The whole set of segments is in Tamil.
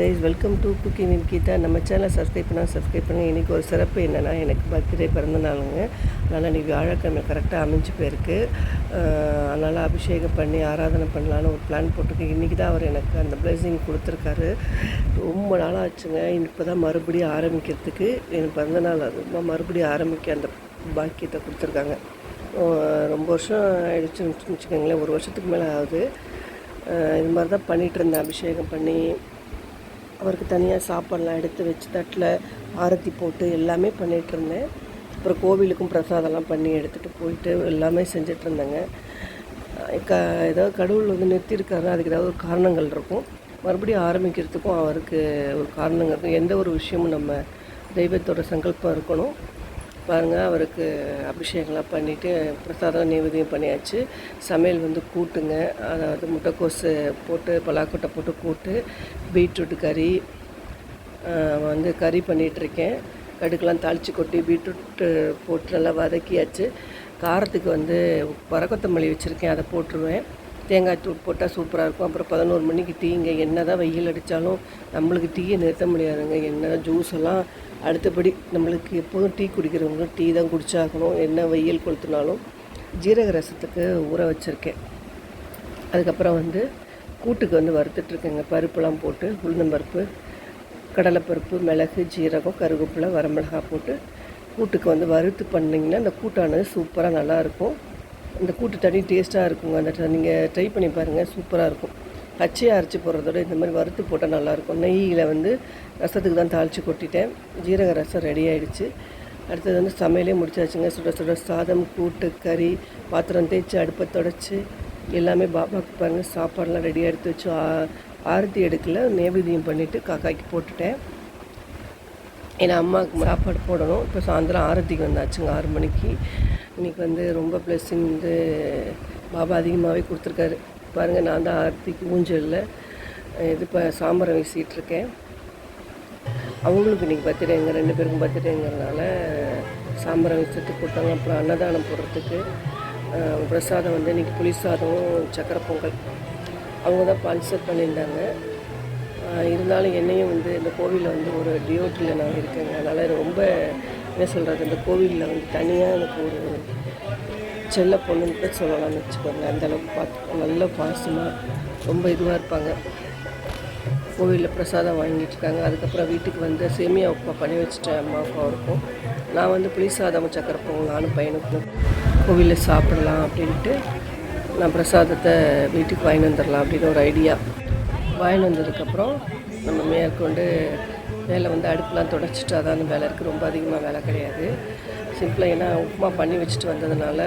Guys welcome to cooking with Geetha நம்ம சேனலை சப்ஸ்கிரைப் பண்ணால் சப்ஸ்கிரைப் பண்ணி. இன்றைக்கி ஒரு சிறப்பு என்னென்னா எனக்கு பர்த்டே பிறந்த நாளுங்க. அதனால் இன்றைக்கி வியாழக்கிழமை கரெக்டாக அமைஞ்சு போயிருக்கு. அதனால் அபிஷேகம் பண்ணி ஆராதனை பண்ணலான்னு ஒரு பிளான் போட்டிருக்கேன். இன்றைக்கி தான் அவர் எனக்கு அந்த பிளெஸிங் கொடுத்துருக்காரு. ரொம்ப நாளாக ஆச்சுங்க இப்போ தான் மறுபடியும் ஆரம்பிக்கிறதுக்கு. எனக்கு பிறந்த நாள் அது மறுபடியும் ஆரம்பிக்க அந்த பாக்கியத்தை கொடுத்துருக்காங்க. ரொம்ப வருஷம் ஆயிடுச்சுன்னு வச்சுக்கோங்களேன். ஒரு வருஷத்துக்கு மேலே ஆகுது. இது மாதிரி தான் பண்ணிகிட்டு இருந்தேன். அபிஷேகம் பண்ணி அவருக்கு தனியாக சாப்பாடெலாம் எடுத்து வச்சு தட்டில் ஆரத்தி போட்டு எல்லாமே பண்ணிகிட்ருந்தேன் அப்புறம் கோவிலுக்கும் பிரசாதம்லாம் பண்ணி எடுத்துகிட்டு போயிட்டு எல்லாமே செஞ்சுட்டு இருந்தேங்க. க ஏதாவது கடவுள் வந்து நிறுத்தியிருக்காருன்னா அதுக்கு ஏதாவது ஒரு காரணங்கள் இருக்கும். மறுபடியும் ஆரம்பிக்கிறதுக்கும் அவருக்கு ஒரு காரணங்கள் இருக்கும். எந்த ஒரு விஷயமும் நம்ம தெய்வத்தோட சங்கல்பம் இருக்கணும். பாருங்கள் அவருக்கு அபிஷேகம்லாம் பண்ணிவிட்டு பிரசாதம் நைவேத்தியம் பண்ணியாச்சு. சமையல் வந்து கூட்டுங்க. அதாவது முட்டைக்கோஸு போட்டு பலாக்கொட்டை போட்டு கூட்டு பீட்ரூட் கறி வந்து கறி பண்ணிகிட்ருக்கேன் கடுக்கெலாம் தாளித்து கொட்டி பீட்ரூட்டு போட்டு நல்லா வதக்கியாச்சு. காரத்துக்கு வந்து வரக்கொத்தமல்லி வச்சுருக்கேன் அதை போட்டுருவேன். தேங்காய் தூள் போட்டால் சூப்பராக இருக்கும். அப்புறம் பதினோரு மணிக்கு டீங்க. என்ன தான் வெயில் அடித்தாலும் நம்மளுக்கு டீயை நிறுத்த முடியாதுங்க. என்ன ஜூஸ் எல்லாம் அடுத்தபடி நம்மளுக்கு எப்போதும் டீ குடிக்கிறவங்க டீ தான் குடிச்சாகணும் என்ன வெயில் கொளுத்துனாலும் ஜீரக ரசத்துக்கு ஊற வச்சுருக்கேன். அதுக்கப்புறம் வந்து கூட்டுக்கு வந்து வறுத்துட்ருக்கேங்க பருப்புலாம் போட்டு உளுந்தம்பருப்பு கடலைப்பருப்பு மிளகு ஜீரகம் கருவேப்பிலை வரமிளகாய் போட்டு கூட்டுக்கு வந்து வறுத்து பண்ணிங்கன்னா அந்த கூட்டானது சூப்பராக நல்லாயிருக்கும் இந்த கூட்டு தனி டேஸ்ட்டாக இருக்குங்க. அந்த நீங்கள் ட்ரை பண்ணி பாருங்கள் சூப்பராக இருக்கும். பச்சையாக அரைச்சி போடுறதோட இந்த மாதிரி வறுத்து போட்டால் நல்லாயிருக்கும் நெய்யில் வந்து ரசத்துக்கு தான் தாளித்து கொட்டிட்டேன். ஜீரக ரசம் ரெடி ஆகிடுச்சு அடுத்தது வந்து சமையலே முடிச்சாச்சுங்க. சுட சுட சாதம் கூட்டு கறி பாத்திரம் தேய்ச்சி அடுப்பை தொடச்சி எல்லாமே பாபாவுக்கு பாருங்கள் சாப்பாடெலாம் ரெடியாக எடுத்து வச்சு ஆ- ஆரத்தி எடுக்கல நேவேதியம் பண்ணிவிட்டு காக்காய்க்கு போட்டுட்டேன். ஏன்னா அம்மாவுக்கு சாப்பாடு போடணும். இப்போ சாயந்தரம் ஆரத்திக்கு வந்தாச்சுங்க ஆறு மணிக்கு. இன்றைக்கி வந்து ரொம்ப பிளெஸ்ஸிங் வந்து பாபா அதிகமாகவே கொடுத்துருக்காரு. பாருங்கள் நான் தான் ஆர்த்திக்கு ஊஞ்சலில் இது இப்போ சாம்பரம் வீசிகிட்ருக்கேன் அவங்களுக்கு இன்றைக்கி பர்த்டே எங்கள் ரெண்டு பேருக்கும் பர்த்டேங்கிறதுனால சாம்பரம் வீசத்துக்கு கொடுத்தாங்க. அப்புறம் அன்னதானம் போடுறதுக்கு பிரசாதம் வந்து இன்றைக்கி புளி சாதம் சக்கரை பொங்கல். அவங்க தான் ஸ்பான்சர் பண்ணியிருந்தாங்க. இருந்தாலும் என்னையும் வந்து இந்த கோவிலில் வந்து ஒரு டியோட்டியில் நான் இருக்கேங்க. அதனால் ரொம்ப என்ன சொல்கிறது இந்த கோவிலில் வந்து தனியாக எனக்கு ஒரு செல்ல பொண்ணுன்னு கூட சொல்லலாம்னு வச்சுக்கோங்க அந்த அளவுக்கு பார்த்து நல்ல பாசமாக ரொம்ப இதுவாக இருப்பாங்க. கோவிலில் பிரசாதம் வாங்கிட்டு இருக்காங்க. அதுக்கப்புறம் வீட்டுக்கு வந்து சேமியா உப்பா பண்ணி வச்சுட்டேன் அம்மாவுக்கும் இருக்கும். நான் வந்து புளி சாதம் சக்கரை பொங்கல் நானும் பையனுக்கும் கோவிலில் சாப்பிடலாம் அப்படின்ட்டு நான் பிரசாதத்தை வீட்டுக்கு வாங்கி வந்துடலாம் அப்படின்னு ஒரு ஐடியா வாங்கி வந்ததுக்கப்புறம் நம்ம மேற்கொண்டு வேலை வந்து அடுப்புலாம் தொடச்சிட்டு அதான் வேலை இருக்குது. ரொம்ப அதிகமாக வேலை கிடையாது. சிம்பிளாக ஏன்னா உப்புமா பண்ணி வச்சுட்டு வந்ததுனால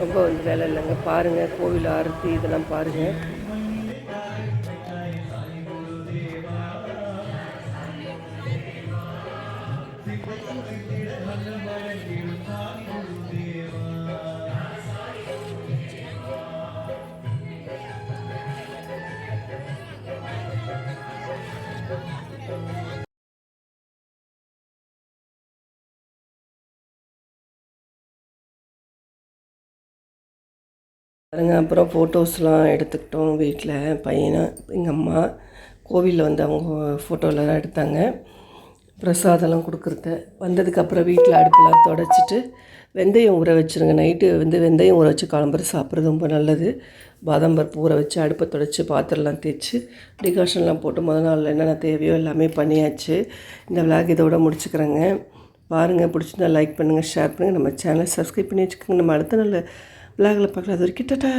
ரொம்ப வந்து வேலை இல்லைங்க. பாருங்கள் கோவில் ஆரத்தி இதெல்லாம் பாருங்கள் பாருங்க அப்புறம் ஃபோட்டோஸ்லாம் எடுத்துக்கிட்டோம் வீட்டில். பையனை எங்கள் அம்மா கோவிலில் வந்து அவங்க ஃபோட்டோலாம் எடுத்தாங்க. பிரசாதம்லாம் கொடுக்குறது. வந்ததுக்கப்புறம் வீட்டில் அடுப்பெல்லாம் தொடச்சிட்டு வெந்தயம் ஊற வச்சுருங்க. நைட்டு வந்து வெந்தயம் ஊற வச்சு கிளம்புற சாப்பிட்றது ரொம்ப நல்லது. பாதாம் பருப்பு ஊற வச்சு அடுப்பை தொடச்சி பாத்திரம்லாம் தேய்ச்சி டிகாஷன்லாம் போட்டு முதல் நாள் என்னென்ன தேவையோ எல்லாமே பண்ணியாச்சு. இந்த விளாக் இதோட முடிச்சுக்கிறேங்க. பாருங்கள் பிடிச்சிருந்தா லைக் பண்ணுங்கள் ஷேர் பண்ணுங்கள் நம்ம சேனலை சப்ஸ்கிரைப் பண்ணி வச்சுக்கோங்க. நம்ம அடுத்த நாள் விளாகில் பார்க்கலாம் அது வரைக்கும் கிட்டட்டா